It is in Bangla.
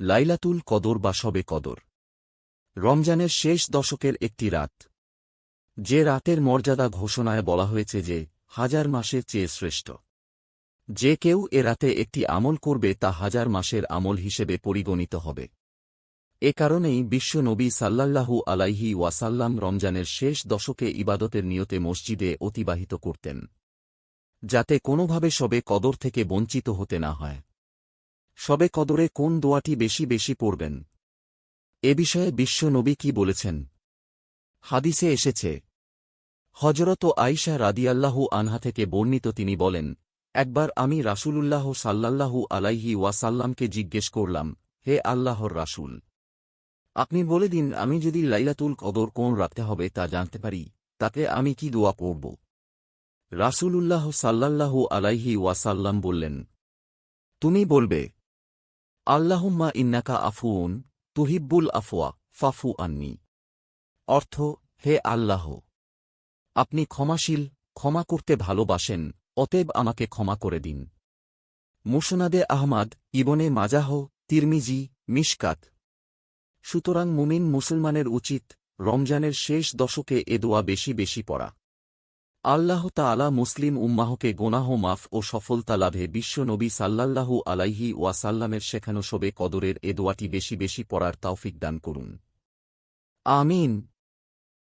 লাইলাতুল কদর বা সবে কদর। রমজানের শেষ দশকের একটি রাত। যে রাতের মর্যাদা ঘোষণায় বলা হয়েছে যে, হাজার মাসের চেয়ে শ্রেষ্ঠ। যে কেউ এ রাতে একটি আমল করবে তা হাজার মাসের আমল হিসেবে পরিগণিত হবে। এ কারণেই বিশ্বনবী সাল্লাল্লাহু আলাইহি ওয়াসাল্লাম রমজানের শেষ দশকে ইবাদতের নিয়তে মসজিদে অতিবাহিত করতেন। যাতে কোনোভাবে সবে কদর থেকে বঞ্চিত হতে না হয়। সবে কদরে কোন দোয়াটি বেশি বেশি পড়বেন? এ বিষয়ে বিশ্ব নবী কি বলেছেন? হাদিসে এসেছে হজরত আইসা রাদিয়াল্লাহু আনহা থেকে বর্ণিত তিনি বলেন, একবার আমি রাসূলুল্লাহ সাল্লাল্লাহু আলাইহি ওয়াসাল্লামকে জিজ্ঞেস করলাম, হে আল্লাহর রাসূল, আপনি বলে দিন, আমি যদি লাইলাতুল কদর কোন রাতে হবে তা জানতে পারি, তাতে আমি কি দোয়া পড়ব? রাসূলুল্লাহ সাল্লাল্লাহু আলাইহি ওয়াসাল্লাম বললেন, তুমি বলবে আল্লাহুম্মা ইন্নাকা আফুউন তুহিব্বুল আফওয়া, ফাফু আন্নি। অর্থ, হে আল্লাহ, আপনি ক্ষমাশীল, ক্ষমা করতে ভালোবাসেন, অতএব আমাকে ক্ষমা করে দিন। মুসনাদে আহমাদ, ইবনে মাজাহ, তিরমিজি, মিশকাত। সুতরাং মুমিন মুসলমানের উচিত রমজানের শেষ দশকে এ দোয়া বেশি বেশি পড়া। আল্লাহ তালা মুসলিম উম্মাহকে গোনাহ, মাফ ও সফলতা লাভে বিশ্বনবী সাল্লাল্লাহু আলাইহি ওয়াসাল্লামের শেখানো শোবে কদরের এদোয়াটি বেশি বেশি পড়ার তাওফিক দান করুন। আমিন।